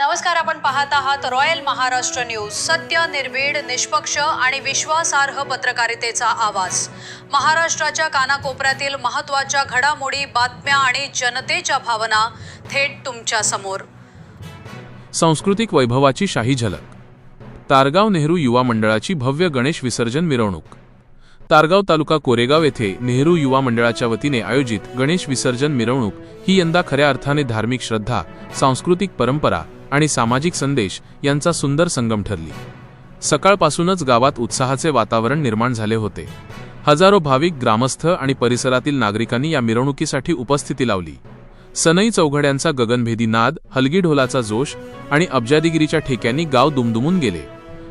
नमस्कार आपण पाहत आहात रॉयल महाराष्ट्र न्यूज. सत्य निर्भीड निष्पक्ष आणि विश्वासार्ह पत्रकारितेचा आवाज. महाराष्ट्राच्या कानाकोपऱ्यातील महत्त्वाच्या घडामोडी बातम्या आणि जनतेच्या भावना थेट तुमच्यासमोर. सांस्कृतिक वैभवाची शाही झलक. तारगाव नेहरू युवा मंडळाची भव्य गणेश विसर्जन मिरवणूक. तारगाव तालुका कोरेगाव येथे नेहरू युवा मंडळाच्या वतीने आयोजित गणेश विसर्जन मिरवणूक ही यंदा खऱ्या अर्थाने धार्मिक श्रद्धा सांस्कृतिक परंपरा आणि सामाजिक संदेश यांचा सुंदर संगम ठरली. सकाळपासूनच गावात उत्साहाचे वातावरण निर्माण झाले होते. हजारो भाविक ग्रामस्थ आणि परिसरातील नागरिकांनी या मिरवणुकीसाठी उपस्थिती लावली. सनई चौघड्यांचा गगनभेदी नाद हलगी ढोलाचा जोश आणि अब्जादिगिरीच्या ठेक्यांनी गाव दुमदुमून गेले.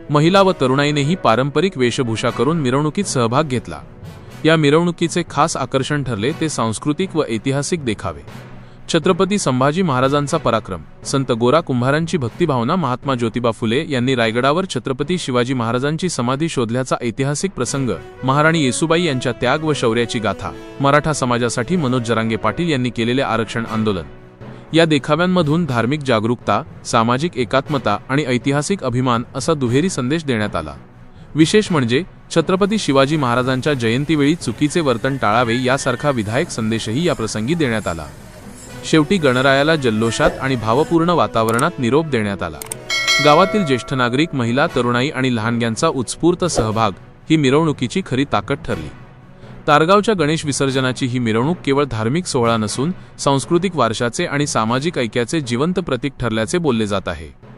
महिला व तरुणाईनेही पारंपरिक वेशभूषा करून मिरवणुकीत सहभाग घेतला. या मिरवणुकीचे खास आकर्षण ठरले ते सांस्कृतिक व ऐतिहासिक देखावे. छत्रपती संभाजी महाराजांचा पराक्रम. संत गोरा कुंभारांची भक्तिभावना महात्मा ज्योतिबा फुले यांनी रायगडावर छत्रपती शिवाजी महाराजांची समाधी शोधल्याचा ऐतिहासिक प्रसंग महाराणी येसुबाई यांच्या त्याग व शौर्याची गाथा मराठा समाजासाठी मनोज जरांगे पाटील यांनी केलेले आरक्षण आंदोलन. या देखाव्यांमधून धार्मिक जागरूकता सामाजिक एकात्मता आणि ऐतिहासिक अभिमान असा दुहेरी संदेश देण्यात आला. विशेष म्हणजे छत्रपती शिवाजी महाराजांच्या जयंतीवेळी चुकीचे वर्तन टाळावे यासारखा विधायक संदेशही या प्रसंगी देण्यात आला. शेवटी गणरायाला जल्लोषात आणि भावपूर्ण वातावरणात निरोप देण्यात आला. गावातील ज्येष्ठ नागरिक महिला तरुणाई आणि लहानग्यांचा उत्स्फूर्त सहभाग ही मिरवणुकीची खरी ताकद ठरली. तारगावच्या गणेश विसर्जनाची ही मिरवणूक केवळ धार्मिक सोहळा नसून सांस्कृतिक वारशाचे आणि सामाजिक ऐक्याचे जिवंत प्रतीक ठरल्याचे बोलले जात आहे.